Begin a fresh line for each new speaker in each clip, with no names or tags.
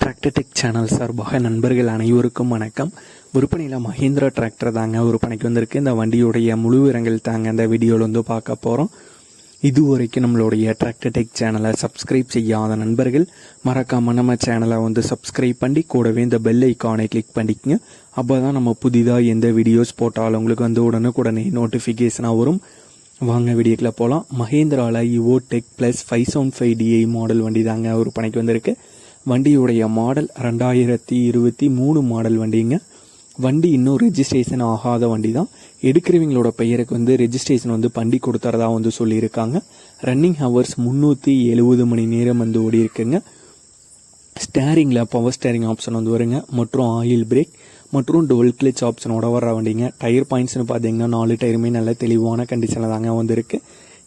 Tractor Tech channel சார்பாக நண்பர்கள் அனைவருக்கும் வணக்கம். விற்பனையில் மஹேந்திரா டிராக்டர் தாங்க விற்பனைக்கு வந்திருக்கு. இந்த வண்டியுடைய முழு விவரங்கள் தாங்க இந்த வீடியோவில் வந்து பார்க்க போகிறோம் இது வரைக்கும் நம்மளுடைய டிராக்டர்டெக் சேனலை சப்ஸ்கிரைப் செய்யாத நண்பர்கள் மறக்காம நம்ம சேனலை வந்து சப்ஸ்கிரைப் பண்ணி கூடவே இந்த பெல் ஐக்கானை கிளிக் பண்ணிக்கங்க. அப்போ தான் நம்ம புதிதாக எந்த வீடியோஸ் போட்டாலும் உங்களுக்கு வந்து உடனுக்குடனே நோட்டிஃபிகேஷனாக வரும். வாங்க வீடியோக்கில் போகலாம் மஹேந்திராவில் Yuvo tech plus five seven five DI model வண்டி தாங்க விற்பனைக்கு வந்திருக்கு. வண்டியுடைய மாடல் ரெண்டாயிரத்தி இருபத்தி மூணு மாடல் வண்டிங்க. வண்டி இன்னும் ரெஜிஸ்ட்ரேஷன் ஆகாத வண்டி தான் எடுக்கிறவங்களோட பெயருக்கு வந்து ரெஜிஸ்ட்ரேஷன் வந்து பண்ணி கொடுத்துறதா வந்து சொல்லியிருக்காங்க. ரன்னிங் ஹவர்ஸ் முந்நூற்றி எழுபது மணி நேரம் வந்து ஓடி இருக்குங்க ஸ்டேரிங்கில் பவர் ஸ்டேரிங் ஆப்ஷன் வந்து வருங்க. மற்றும் ஆயில் பிரேக் மற்றும் டுவெல் கிளிச் ஆப்ஷனோட வர வண்டிங்க. டயர் பாயிண்ட்ஸ்னு பார்த்தீங்கன்னா நாலு டயருமே நல்ல தெளிவான கண்டிஷனில் தாங்க வந்திருக்கு.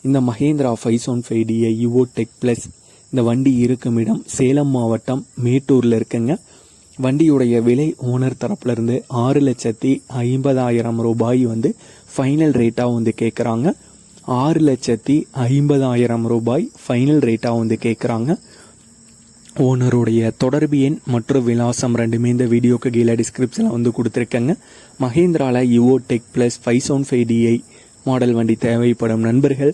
இந்த Mahindra five seven five DI Yuvo tech plus இந்த வண்டி இருக்கும் இடம் சேலம் மாவட்டம் மேட்டூரில் இருக்குங்க. வண்டியுடைய விலை ஓனர் தரப்புலேருந்து ஆறு லட்சத்தி ஐம்பதாயிரம் ரூபாய் வந்து ஃபைனல் ரேட்டாக வந்து கேட்குறாங்க ஆறு லட்சத்தி ஐம்பதாயிரம் ரூபாய் ஃபைனல் ரேட்டாக வந்து கேட்குறாங்க ஓனருடைய தொடர்பு எண் மற்றும் விலாசம் ரெண்டுமே இந்த வீடியோக்கு கீழே டிஸ்கிரிப்ஷனில் வந்து கொடுத்துருக்கேங்க. மஹேந்திராவில் Yuvo tech plus five seven five DI model வண்டி தேவைப்படும் நண்பர்கள்